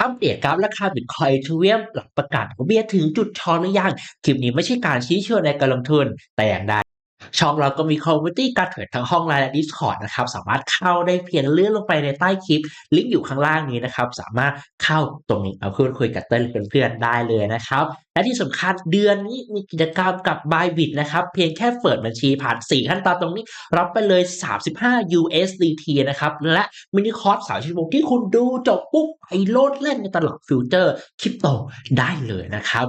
อัปเดตกราฟราคาบิตคอยทเรียมหลังประกาศดอกเบี้ยถึงจุดช็อตหรือยัง คลิปนี้ไม่ใช่การชี้เชวนในการลงทุนแต่อย่างใด ช่องเราก็มีคอมมูนิตี้การเทรดทั้งห้องไลน์และ Discord นะครับ สามารถเข้าได้เพียงเลื่อนลงไปในใต้คลิป ลิงก์อยู่ข้างล่างนี้นะครับ สามารถเข้าตรงนี้เอาพูดคุยกับเต้นเพื่อนๆได้เลยนะครับ และที่สำคัญเดือนนี้มีกิจกรรมกับ Bybit นะครับ เพียงแค่เปิดบัญชีผ่าน 4 ขั้นตอนตรงนี้ รับไปเลย 35 USDT นะครับ และมินิคอร์สสามชั่วโมงที่คุณดูจบปุ๊บไปโลดเล่นในตลาดฟิวเจอร์คริปโตได้เลยนะครับ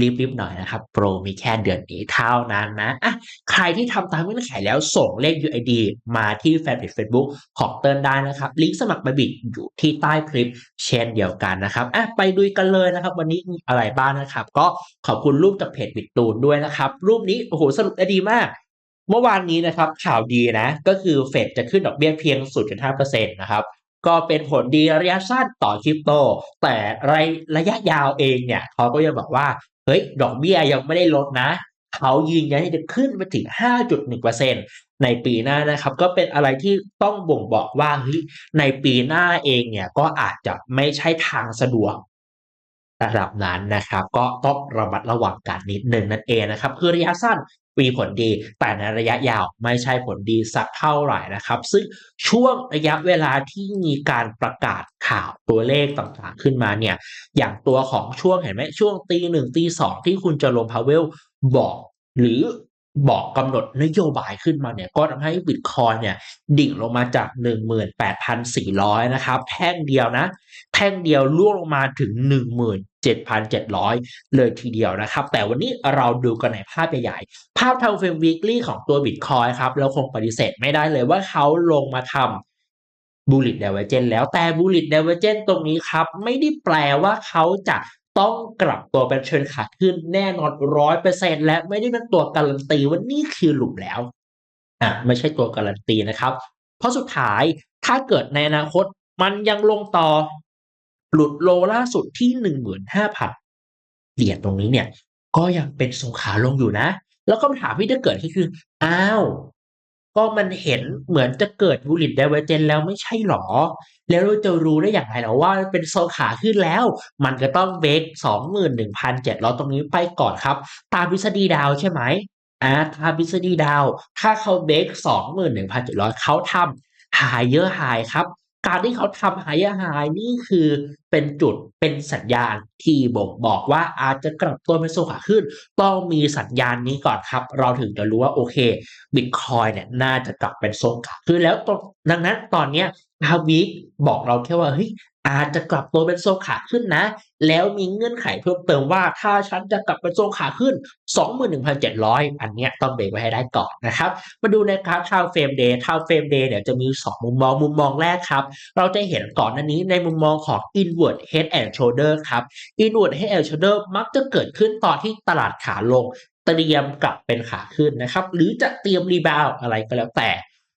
รีบๆหน่อยนะครับ โปรมีแค่เดือนนี้เท่านั้นนะอะใครที่ทำตามเงื่อนไขแล้วส่งเลข UID มาที่แฟนเพจ Facebook ของเติ้ลได้นะครับ ลิงก์สมัครบบิตอยู่ที่ใต้คลิปเช่นเดียวกันนะครับอะไปดูกันเลยนะครับ วันนี้มีอะไรบ้างนะครับ ก็ขอบคุณรูปจากเพจบิตตูนด้วยนะครับ รูปนี้โอ้โหสรุปได้ดีมากเมื่อวานนี้นะครับข่าวดีนะ ก็คือเฟดจะขึ้นดอกเบี้ยเพียง 0.5%นะครับก็เป็นผลดีระยะสั้นต่อคริปโต แต่ระยะยาวเองเนี่ยเขาก็ยังบอกว่า เฮ้ยดอกเบี้ยยังไม่ได้ลดนะ เขายืนยันที่จะขึ้นมาถึง 5.1%ในปีหน้านะครับ ก็เป็นอะไรที่ต้องบ่งบอกว่าเฮ้ยในปีหน้าเองเนี่ยก็อาจจะไม่ใช่ทางสะดวกระดับนั้นนะครับ ก็ต้องระมัดระวังกันนิดหนึ่งนั่นเองนะครับ คือระยะสั้น มีผลดีแต่ในระยะยาวไม่ใช่ผลดีสักเท่าไหร่นะครับ ซึ่งช่วงระยะเวลาที่มีการประกาศข่าวตัวเลขต่างๆขึ้นมาเนี่ยอย่างตัวของช่วงเห็นไหมช่วงตีหนึ่งตีสองที่คุณเจอโรมพาวเวลบอกหรือบอกกำหนดนโยบายขึ้นมาเนี่ยก็ทำให้บิตคอยเนี่ยดิ่งลงมาจาก 18,400 นะครับ แท่งเดียวนะ แท่งเดียวล่วงลงมาถึง 7,700 เลยทีเดียวนะครับ แต่วันนี้เราดูกันในภาพใหญ่ๆ ภาพทางเฟรมวีคลี่ของตัวบิตคอยครับ เราคงปฏิเสธไม่ได้เลยว่าเขาลงมาทำบูลลิตเดเวเจนแล้วแต่บูลลิตเดเวเจนตรงนี้ครับ ไม่ได้แปลว่าเขาจะต้องกลับตัวเป็นเชิญขาขึ้นแน่นอนร้อยเปอร์เซ็นและไม่ได้เป็นตัวการันตีว่านี่คือหลุมแล้วอะไม่ใช่ตัวการันตีนะครับ เพราะสุดท้ายถ้าเกิดในอนาคตมันยังลงต่อ หลุดโลล่าสุดที่หนึ่งหมื่นห้าพันเหรียญตรงนี้เนี่ย ก็ยังเป็นทรงขาลงอยู่นะ แล้วคำถามที่จะเกิดก็คือ อ้าว ก็มันเห็นเหมือนจะเกิดบูลิตเดเวเจนแล้วไม่ใช่หรอ แล้วเราจะรู้ได้อย่างไรหรอว่าเป็นโซขาขึ้นแล้ว มันก็ต้องเบรกสองหมื่นหนึ่งพันเจ็ดร้อยตรงนี้ไปก่อนครับ ตามทฤษฎีดาวใช่ไหมอ่าตามทฤษฎีดาว ถ้าเขาเบรกสองหมื่นหนึ่งพันเจ็ดร้อยเขาทำหายเยอะหายครับ การที่เขาทำหายหายนี่คือเป็นจุดเป็นสัญญาณที่บ่งบอกว่าอาจจะกลับตัวเป็นโซขาขึ้น ต้องมีสัญญาณนี้ก่อนครับ เราถึงจะรู้ว่าโอเคบิตคอยเนี่ยน่าจะกลับเป็นโซขาขึ้นแล้วตรงดังนั้นตอนเนี้ยฮาวิกบอกเราแค่ว่าเฮ้ย อาจจะกลับตัวเป็นโซขาขึ้นนะ แล้วมีเงื่อนไขเพิ่มเติมว่าถ้าฉันจะกลับเป็นโซขาขึ้น 21,700 อันเนี้ยต้องเบรกไว้ให้ได้ก่อนนะครับ มาดูในกราฟทาวเฟรมเดย์ทาวเฟรมเดย์เนี่ยจะมี 2 มุมมองมุมมองแรกครับ เราจะเห็นก่อนหน้านี้ในมุมมองของ inward head and shoulder ครับ inward head and shoulder มักจะเกิดขึ้นตอนที่ตลาดขาลง เตรียมกลับเป็นขาขึ้นนะครับ หรือจะเตรียมรีบาวอะไรก็แล้วแต่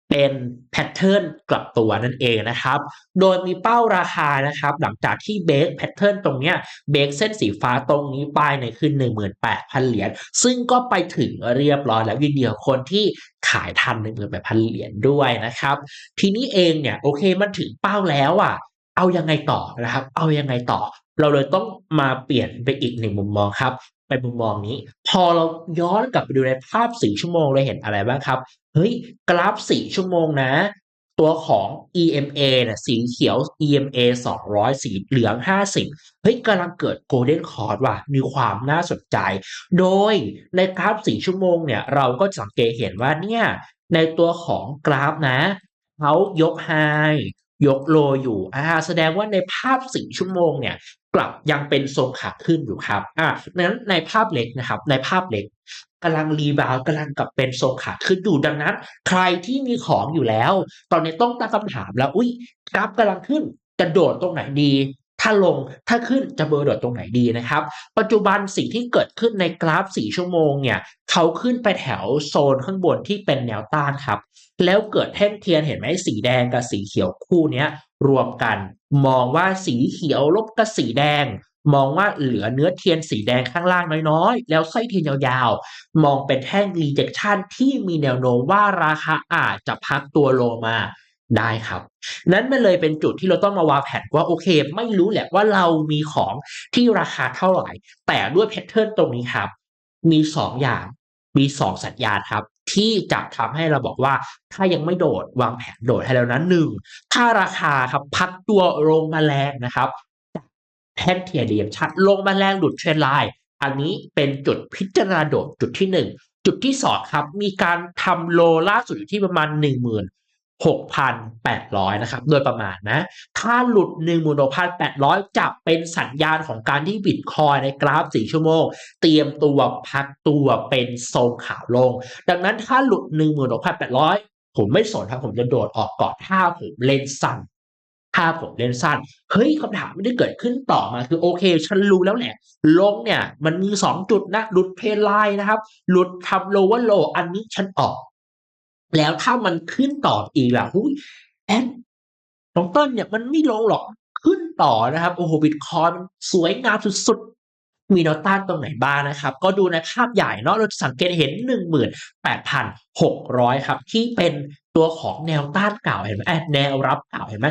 เป็นแพทเทิร์นกลับตัวนั่นเองนะครับ โดยมีเป้าราคานะครับ หลังจากที่เบรกแพทเทิร์นตรงเนี้ยเบรกเส้นสีฟ้าตรงนี้ไปในคือ 18,000 เหรียญ ซึ่งก็ไปถึงเรียบร้อยแล้วยินเดีกับคนที่ขายทัน 18,000 เหรียญด้วยนะครับ ทีนี้เองเนี่ยโอเคมันถึงเป้าแล้วอะ เอายังไงต่อนะครับ เอายังไงต่อ เราเลยต้องมาเปลี่ยนไปอีกหนึ่งมุมมองครับ ไปมุมมองนี้ พอเราย้อนกลับไปดูในภาพสี่ชั่วโมงเราเห็นอะไรบ้างครับ เฮ้ย กราฟสี่ชั่วโมงนะ ตัวของ EMA เนี่ยสีเขียว EMA 200 สีเหลือง 50 เฮ้ยกำลังเกิด Golden c o r d ว่ะ มีความน่าสนใจ โดยในกราฟสี่ชั่วโมงเนี่ย เราก็สังเกตเห็นว่าเนี่ย ในตัวของกราฟนะเขายกไฮ ยกโลอยู่อ่าแสดงว่าในภาพสี่ชั่วโมงเนี่ยกลับยังเป็นทรงขาขึ้นอยู่ครับอ่านั้นในภาพเล็กนะครับ ในภาพเล็กกำลังรีบาวกำลังกลับเป็นทรงขาขึ้นอยู่ดังนั้น ใครที่มีของอยู่แล้ว ตอนนี้ต้องตั้งคำถามแล้วอุ้ยกราฟกำลังขึ้นกระโดดตรงไหนดี ถ้าลงถ้าขึ้นจะเบอร์โดดตรงไหนดีนะครับ ปัจจุบันสิ่งที่เกิดขึ้นในกราฟ 4 ชั่วโมงเนี่ยเขาขึ้นไปแถวโซนข้างบนที่เป็นแนวต้านครับ แล้วเกิดแท่งเทียนเห็นไหมสีแดงกับสีเขียวคู่นี้รวมกัน มองว่าสีเขียวลบกับสีแดงมองว่าเหลือเนื้อเทียนสีแดงข้างล่างน้อยๆ แล้วไส้เทียนยาวๆ มองเป็นแท่ง rejection ที่มีแนวโน้มว่าราคาอาจจะพักตัวลงมา ได้ครับ นั้นมันเลยเป็นจุดที่เราต้องมาวางแผนว่าโอเค ไม่รู้แหละว่าเรามีของที่ราคาเท่าไหร่ แต่ด้วยแพทเทิร์นตรงนี้ครับ มีสองอย่าง มีสองสัญญาณครับ ที่จะทำให้เราบอกว่าถ้ายังไม่โดดวางแผนโดดให้แล้วนะหนึ่งถ้าราคาครับพักตัวลงมาแรงนะครับแท่งเทียเดียมชัดลงมาแรงหลุดเทรนไลน์อันนี้เป็นจุดพิจารณาโดดจุดที่หนึ่งจุดที่สองครับ มีการทำโลล่าสุดอยู่ที่ประมาณหนึ่งหมื่น 6,800 นะครับ โดยประมาณนะ ถ้าหลุด 16,800 จะเป็นสัญญาณของการที่บิตคอยในกราฟ 4 ชั่วโมง เตรียมตัวพักตัวเป็นทรงขาวลง ดังนั้นถ้าหลุด 16,800 ผมไม่สนครับผมจะโดดออกก่อนถ้าผมเล่นสั้นถ้าผมเล่นสั้น เฮ้ยคำถามไม่ได้เกิดขึ้นต่อมาคือโอเค ฉันรู้แล้วแหละ ลงเนี่ย มันมี 2 จุดนะ หลุดเพนไลน์นะครับ หลุดทำโลว่าโล อันนี้ฉันออก แล้วถ้ามันขึ้นต่ออีกล่ะหุ้ยแอนน้องเติ้ลเนี่ยมันไม่ลงหรอกขึ้นต่อนะครับ โอ้โหบิตคอยมันสวยงามสุดๆ มีแนวต้านตรงไหนบ้างนะครับ ก็ดูในภาพใหญ่เนาะเราจะสังเกตเห็น 18,600 ครับ ที่เป็นตัวของแนวต้านเก่าเห็นไหมเอ้ยแนวรับเก่าเห็นไหม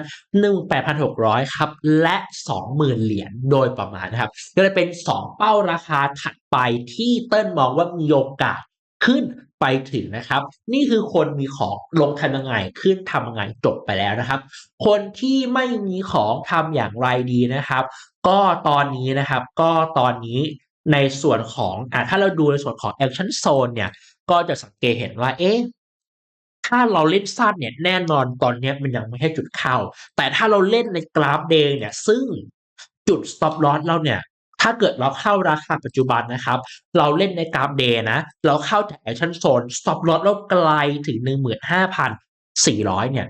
18,600ครับ และ20,000เหรียญโดยประมาณนะครับ ก็เลยเป็น2เป้าราคาถัดไปที่เติ้ลมองว่ามีโอกาส ขึ้นไปถึงนะครับ นี่คือคนมีของลงทำยังไงขึ้นทำยังไงจบไปแล้วนะครับ คนที่ไม่มีของทำอย่างไรดีนะครับ ก็ตอนนี้นะครับก็ตอนนี้ในส่วนของอ่าถ้าเราดูในส่วนของ action zone เนี่ยก็จะสังเกตเห็นว่าเอ๊ะถ้าเราเล่นสั้นเนี่ยแน่นอนตอนนี้มันยังไม่ใช่จุดเข้า แต่ถ้าเราเล่นในกราฟเดย์เนี่ยซึ่งจุด stop loss เราเนี่ย ถ้าเกิดเราเข้าราคาปัจจุบันนะครับ เราเล่นในกราฟเดย์นะ เราเข้าจาก action zone stop loss เราไกลถึง 15,400 เนี่ย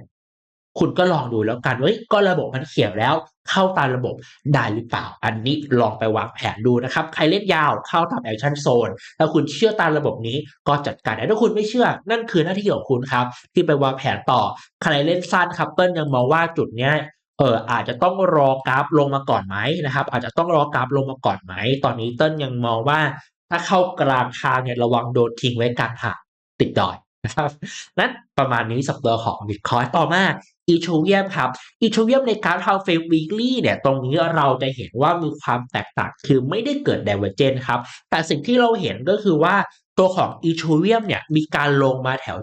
คุณก็ลองดูแล้วกันเฮ้ยก็ระบบมันเขียนแล้ว เข้าตามระบบได้หรือเปล่า อันนี้ลองไปวางแผนดูนะครับ ใครเล่นยาวเข้าตาม action zone ถ้าคุณเชื่อตามระบบนี้ก็จัดการได้ถ้าคุณไม่เชื่อ นั่นคือหน้าที่ของคุณครับ ที่ไปวางแผนต่อ ใครเล่นสั้นครับเติ้ลยังมองว่าจุดเนี้ย เอออาจจะต้องรอกราฟลงมาก่อนไหมนะครับ อาจจะต้องรอกราฟลงมาก่อนไหม ตอนนี้เติ้ลยังมองว่าถ้าเข้ากลางทางเนี่ยระวังโดนทิ้งไว้กลางทางติดดอยนะครับนั้นประมาณนี้สัปดาห์ของบิตคอยต่อมาอีโชเวียมครับอีโชเวียมในกราฟทาวเฟรมวีคลี่เนี่ยตรงนี้เราจะเห็นว่ามีความแตกต่างคือไม่ได้เกิดเดเวอร์เจนครับ แต่สิ่งที่เราเห็นก็คือว่า ตัวของอีโชเวียมเนี่ยมีการลงมาแถว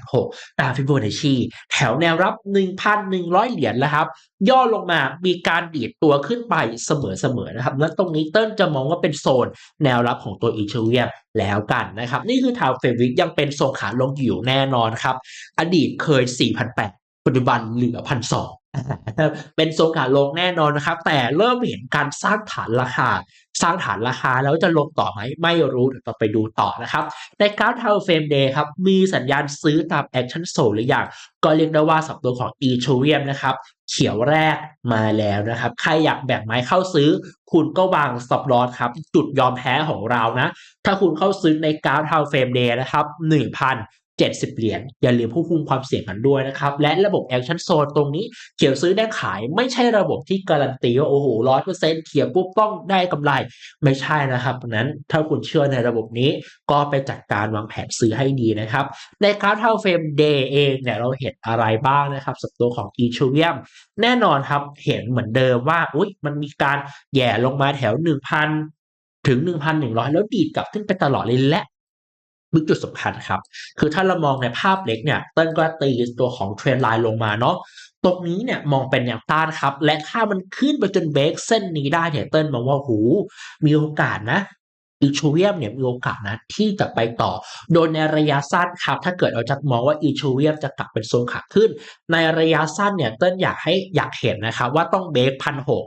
78.6 ตามฟิโบนัชชีแถวแนวรับ 1,100 เหรียญแล้วครับ ย่อลงมามีการดีดตัวขึ้นไปเสมอๆนะครับและตรงนี้เติ้ลจะมองว่าเป็นโซนแนวรับของตัวอีโชเวียมแล้วกันนะครับ นี่คือทาวเฟวิกยังเป็นทรงขาลงอยู่แน่นอนครับ อดีตเคย 4,800 ปัจจุบันเหลือพันสองเป็นทรงขาลงแน่นอนนะครับ แต่เริ่มเห็นการสร้างฐานราคา สร้างฐานราคาแล้วจะลงต่อไหมไม่รู้เดี๋ยวเราไปดูต่อนะครับ ในกราฟเทาเฟมเดย์ครับ มีสัญญาณซื้อตามแอคชั่นโซลหรือยังก็เรียกได้ว่าสับตัวของอีโชเวียมนะครับ เขียวแรกมาแล้วนะครับ ใครอยากแบ่งไม้เข้าซื้อ คุณก็วางสต็อปลอสครับ จุดยอมแพ้ของเรานะ ถ้าคุณเข้าซื้อในกราฟเทาเฟมเดย์นะครับ1,000 70 เหรียญอย่าลืมควบคุมความเสี่ยงกันด้วยนะครับ และระบบแอคชั่นโซนตรงนี้เขียวซื้อได้ขายไม่ใช่ระบบที่การันตีว่าโอ้โหร้อยเปอร์เซ็นต์เขียวปุ๊บต้องได้กำไรไม่ใช่นะครับนั้นถ้าคุณเชื่อในระบบนี้ก็ไปจัดการวางแผนซื้อให้ดีนะครับ ในกราฟเท่าเฟรมเดย์เองเนี่ยเราเห็นอะไรบ้างนะครับสับตัวของอีชูเวียมแน่นอนครับเห็นเหมือนเดิมว่าอุ้ยมันมีการแย่ลงมาแถว 1,000 ถึง 1,100 แล้วดีดกลับขึ้นไปตลอดเลยและ มีจุดสำคัญครับ คือถ้าเรามองในภาพเล็กเนี่ยเติ้ลก็ตีตัวของเทรนไลน์ลงมาเนาะ ตรงนี้เนี่ยมองเป็นแนวต้านครับ และถ้ามันขึ้นไปจนเบรกเส้นนี้ได้เนี่ยเติ้ลมองว่าหู มีโอกาสนะอีชูเวียมเนี่ยมีโอกาสนะที่จะไปต่อ โดยในระยะสั้นครับ ถ้าเกิดเราจะมองว่าอีชูเวียมจะกลับเป็นโซนขาขึ้น ในระยะสั้นเนี่ยเติ้ลอยากให้อยากเห็นนะครับว่าต้องเบรกพันหก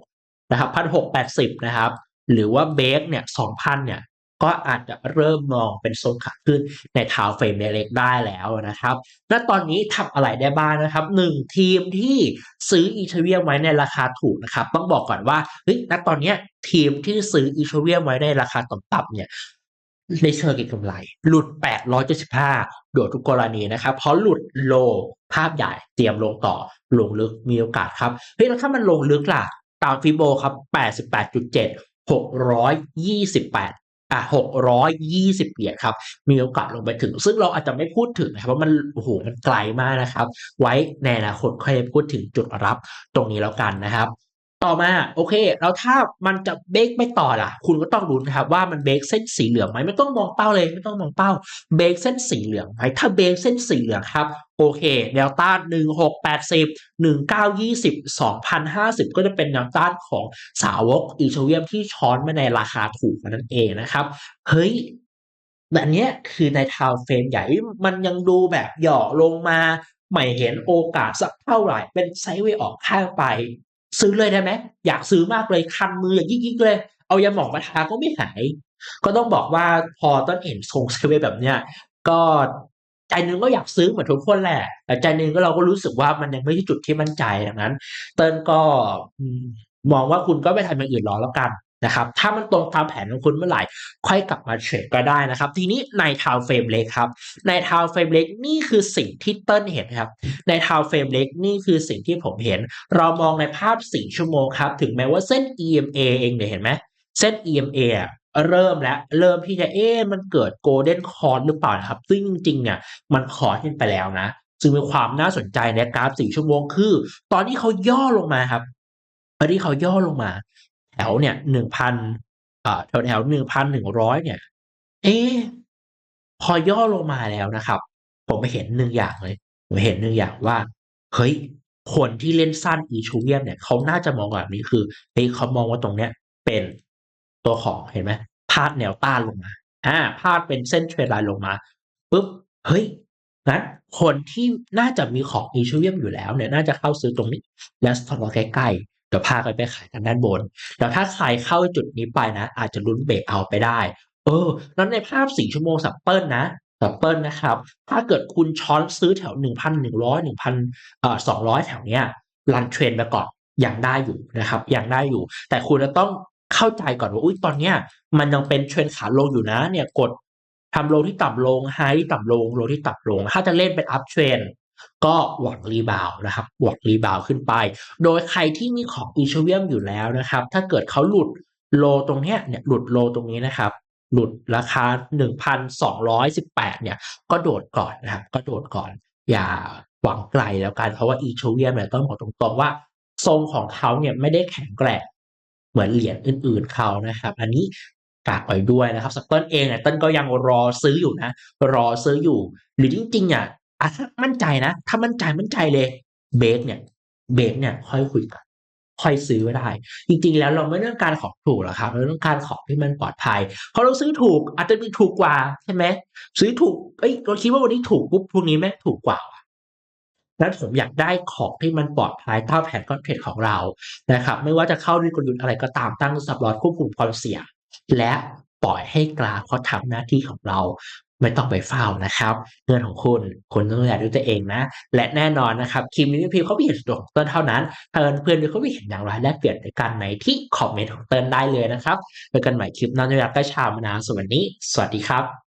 นะครับพันหกแปดสิบนะครับหรือว่าเบรกเนี่ยสองพันเนี่ย ก็อาจจะเริ่มมองเป็นโซนขาขึ้นในทาวเฟรมเล็กได้แล้วนะครับ และตอนนี้ทำอะไรได้บ้างนะครับหนึ่งทีมที่ซื้ออีเทเวียมไว้ในราคาถูกนะครับ ต้องบอกก่อนว่าเฮ้ยณตอนนี้ทีมที่ซื้ออีเทเวียมไว้ในราคาต่ำๆเนี่ยในเชิงเก็งกำไร หลุด 875 โดดทุกกรณีนะครับ เพราะหลุดโลภาพใหญ่เตรียมลงต่อลงลึกมีโอกาสครับเฮ้ยแล้วถ้ามันลงลึกล่ะ ตามฟิโบครับ 88.7 628 อะหกร้อยยี่สิบเหรียญครับ มีโอกาสลงไปถึง ซึ่งเราอาจจะไม่พูดถึงนะครับว่ามันโอ้โหมันไกลมากนะครับ ไว้ในอนาคตค่อยพูดถึงจุดรับตรงนี้แล้วกันนะครับ ต่อมาโอเค แล้วถ้ามันจะเบรกไม่ต่อล่ะ คุณก็ต้องดูนะครับว่ามันเบรกเส้นสีเหลืองไหมไม่ต้องมองเป้าเลยไม่ต้องมองเป้าเบรกเส้นสีเหลืองไหมถ้าเบรกเส้นสีเหลืองครับโอเคแนวต้านหนึ่งหกแปดสิบหนึ่งเก้ายี่สิบสองพันห้าสิบก็จะเป็นแนวต้านของสาวกอีเทเรียมที่ช้อนมาในราคาถูกนั่นเองนะครับ เฮ้ยแบบนี้คือในทาวเฟรมใหญ่มันยังดูแบบหย่อลงมาไม่เห็นโอกาสสักเท่าไหร่เป็นไซด์เวย์ออกข้างไป ซื้อเลยได้ไหมอยากซื้อมากเลยคันมืออย่างยิ่งๆเลย เอายาหมองมาทาก็ไม่หาย ก็ต้องบอกว่าพอต้นเห็นทรงเซเวย์แบบเนี้ยก็ใจหนึงก็อยากซื้อเหมือนทุกคนแหละ แต่ใจหนึงก็เราก็รู้สึกว่ามันยังไม่ใช่จุดที่มั่นใจดังนั้น เติ้ลก็มองว่าคุณก็ไปทำอย่างอื่นรอแล้วกัน นะครับถ้ามันตรงตามแผนของคุณเมื่อไหร่ ค่อยกลับมาเทรดก็ได้นะครับ ทีนี้ในทาวเฟรมเล็กครับ ในทาวเฟรมเล็กนี่คือสิ่งที่เติ้ลเห็นครับ ในทาวเฟรมเล็กนี่คือสิ่งที่ผมเห็น เรามองในภาพ 4 ชั่วโมงครับ ถึงแม้ว่าเส้น EMA เองเนี่ยเห็นไหมเส้น EMA เริ่มแล้วเริ่มที่จะเอ๊ะมันเกิดโกลเด้นคอร์หรือเปล่าครับ ซึ่งจริงๆเนี่ยมันคอร์ขึ้นไปแล้วนะ ซึ่งมีความน่าสนใจในกราฟ 4 ชั่วโมงคือ ตอนที่เขาย่อลงมาครับตอนที่เขาย่อลงมา แถวเนี่ยหนึ่งพันแถวแถวหนึ่งพันหนึ่งร้อยเนี่ย เอ๊พอย่อลงมาแล้วนะครับ ผมไปเห็นหนึ่งอย่างเลย ผมเห็นหนึ่งอย่างว่า เฮ้ย คนที่เล่นสั้นอีชูเวียมเนี่ยเขาน่าจะมองแบบนี้คือเฮ้ยเขามองว่าตรงเนี้ยเป็นตัวของเห็นไหมพาดแนวต้านลงมาอ่าพาดเป็นเส้นเทรนไลน์ลงมาปุ๊บเฮ้ยงั้นคนที่น่าจะมีของอีชูเวียมอยู่แล้วเนี่ย น่าจะเข้าซื้อตรงนี้ แล้วสต็อปใกล้ๆ เดี๋ยวพากันไปขายกันด้านบนแล้วถ้าใครเข้าจุดนี้ไปนะ อาจจะลุ้นเบรกเอาไปได้ เออ แล้วในภาพ4ชั่วโมงสับเปิลนะสับเปิลนะครับ ถ้าเกิดคุณช้อนซื้อแถว1,100 1,000เอ่อ200แถวเนี้ยรันเทรนไปก่อนยังได้อยู่นะครับยังได้อยู่ แต่คุณจะต้องเข้าใจก่อนว่าอุ้ยตอนเนี้ยมันยังเป็นเทรนขาลงอยู่นะ เนี่ยกดทำโลที่ต่ำลงไฮที่ต่ำลงโลที่ต่ำลง ถ้าจะเล่นเป็นอัพเทรน ก็หวังรีบาวนะครับหวังรีบาวขึ้นไป โดยใครที่มีของอีเชเวียมอยู่แล้วนะครับ ถ้าเกิดเขาหลุดโลตรงเนี้ยเนี่ยหลุดโลตรงนี้นะครับหลุดราคา 1,218 เนี่ย ก็โดดก่อนนะครับ ก็โดดก่อน อย่าหวังไกลแล้วกัน เพราะว่าอีเชเวียมเนี่ยต้องบอกตรงๆว่า ทรงของเขาเนี่ยไม่ได้แข็งแกร่งเหมือนเหรียญอื่นๆเขานะครับ อันนี้ฝากไว้ด้วยนะครับสักเต้นเองเนี่ยต้นก็ยังรอซื้ออยู่นะ รอซื้ออยู่ หรือจริงๆอะ อะถ้ามั่นใจนะ ถ้ามั่นใจมั่นใจเลยเบสเนี่ยเบสเนี่ยค่อยคุยกันค่อยซื้อก็ได้ จริงๆ แล้วเราไม่ต้องการของถูกหรอกครับ เราต้องการของที่มันปลอดภัยเพราะเราซื้อถูกอาจจะมีถูกกว่าใช่ไหมซื้อถูกเอ้ยเราคิดว่าวันนี้ถูกปุ๊บพรุ่งนี้แม่งถูกกว่าว่ะแล้วผมอยากได้ของที่มันปลอดภัยตามแผนคอนเทรดของเรานะครับ ไม่ว่าจะเข้าด้วยกลยุทธ์อะไรก็ตามตั้งสับลอดควบคุมความเสี่ยงและปล่อยให้กราฟเขาทำหน้าที่ของเรา ไม่ต้องไปเฝ้านะครับ เงินของคุณคุณต้องดูแลด้วยตัวเองนะ และแน่นอนนะครับคลิปนี้พี่เขาไม่เห็นตัวของเติ้ลเท่านั้นเพื่อนเพื่อนเขาไม่เห็นอย่างไรและเปลี่ยนในการไหนที่คอมเมนต์ของเติ้ลได้เลยนะครับเจอกันใหม่คลิปหน้าในเวลาใกล้ชามนาสวัสดี สวัสดีครับ